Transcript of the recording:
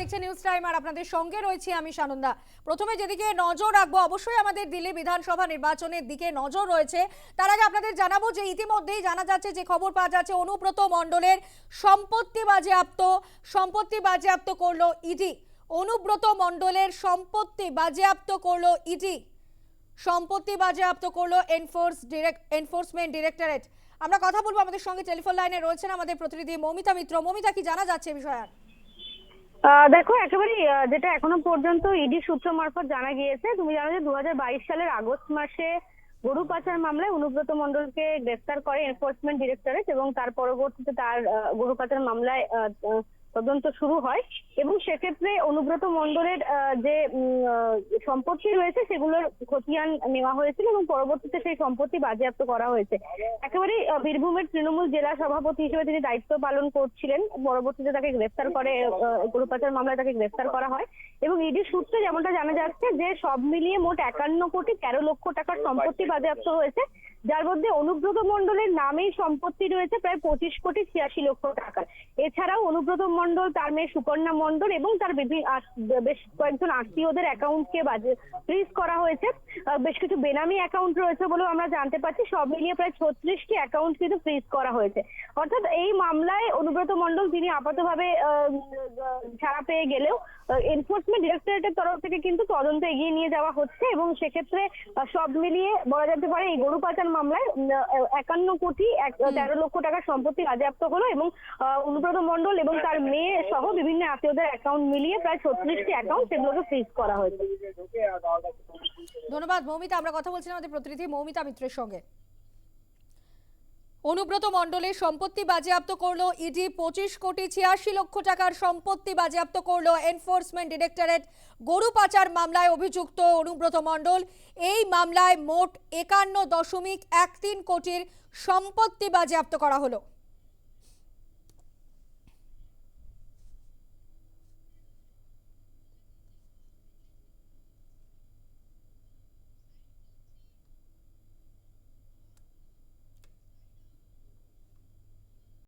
দেখছেন news time আর আপনাদের সঙ্গে রয়েছি আমি সানন্দা। প্রথমে যেদিকে নজর রাখব, অবশ্যই আমাদের দিল্লি বিধানসভা নির্বাচনের দিকে নজর রয়েছে। তার আগে আপনাদের জানাব যে ইতিমধ্যেই জানা যাচ্ছে, যে খবর পাওয়া যাচ্ছে, অনুব্রত মণ্ডলের সম্পত্তি বাজেয়াপ্ত সম্পত্তি বাজেয়াপ্ত করল ইডি অনুব্রত মণ্ডলের সম্পত্তি বাজেয়াপ্ত করল ইডি সম্পত্তি বাজেয়াপ্ত করল এনফোর্স ডিরেক্ট এনফোর্সমেন্ট ডিরেক্টরেট আমরা কথা বলব আমাদের সঙ্গে, টেলিফোন লাইনে রয়েছেন আমাদের প্রতিনিধি মমিতা মিত্র। মমিতা, কি জানা যাচ্ছে বিষয়ে? দেখো একেবারে যেটা এখনও পর্যন্ত ইডি সূত্র মারফত জানা গিয়েছে, তুমি জানো যে দু হাজার বাইশ সালের আগস্ট মাসে গরু পাচার মামলায় অনুব্রত মন্ডলকে গ্রেফতার করে এনফোর্সমেন্ট ডিরেক্টরেট এবং তার পরবর্তীতে তার গরু পাচার মামলায় তদন্ত শুরু হয় এবং সেক্ষেত্রে অনুব্রত মণ্ডলের আহ, যে সম্পত্তি রয়েছে সেগুলোর খতিয়ান নেওয়া হয়েছিল এবং পরবর্তীতে সেই সম্পত্তি বাজেয়াপ্ত করা হয়েছে। একেবারে বীরভূমের তৃণমূল জেলা সভাপতি হিসেবে তিনি দায়িত্ব পালন করছিলেন। পরবর্তীতে তাকে গ্রেফতার করে আহ, গরু পাচার মামলায় তাকে গ্রেফতার করা হয় এবং ইডি সূত্রে যেমনটা জানা যাচ্ছে যে সব মিলিয়ে মোট একান্ন কোটি তেরো লক্ষ টাকার সম্পত্তি বাজেয়াপ্ত হয়েছে। যার মধ্যে অনুব্রত মণ্ডলের নামেই সম্পত্তি রয়েছে প্রায় পঁচিশ কোটি ছিয়াশি লক্ষ টাকার। এছাড়াও অনুব্রত মণ্ডল তার মেয়ে সুকন্যা মণ্ডল এবং তার বিভি- আস- বেশ কয়েকজন আত্মীয়দের অ্যাকাউন্টকে বাজে ফ্রিজ করা হয়েছে। বেশ কিছু বেনামি অ্যাকাউন্ট রয়েছে বলেও আমরা জানতে পারছি। সব মিলিয়ে প্রায় ছত্রিশটি অ্যাকাউন্ট কিন্তু ফ্রিজ করা হয়েছে। অর্থাৎ এই মামলায় অনুব্রত মণ্ডল তিনি আপাতভাবে ছাড়া পেয়ে গেলেও এনফোর্সমেন্ট ডিরেক্টরেটের তরফ থেকে কিন্তু তদন্ত এগিয়ে নিয়ে যাওয়া হচ্ছে এবং সেক্ষেত্রে সব মিলিয়ে বলা যেতে পারে এই গরু পাচার মামলায় একান্ন কোটি তেরো লক্ষ টাকার সম্পত্তি বাজেয়াপ্ত হলো এবং আহ, অনুব্রত মণ্ডল এবং তার মেয়ে সহ বিভিন্ন আত্মীয়দের অ্যাকাউন্ট মিলিয়ে প্রায় ছত্রিশটি অ্যাকাউন্ট সেগুলোকে ফ্রিজ করা হয়েছে। ধন্যবাদ, মৌমিতা। আমরা কথা বলছিলাম আমাদের প্রতিনিধি মৌমিতা মিত্রের সঙ্গে। অনুব্রত মণ্ডলের সম্পত্তি বাজেয়াপ্ত করল ইডি পঁচিশ কোটি ছিয়াশি লক্ষ টাকার সম্পত্তি বাজেয়াপ্ত করল এনফোর্সমেন্ট ডিরেক্টরেট গরু পাচার মামলায় অভিযুক্ত অনুব্রত মণ্ডল। এই মামলায় মোট একান্ন দশমিক এক তিন কোটির সম্পত্তি বাজেয়াপ্ত করা হলো।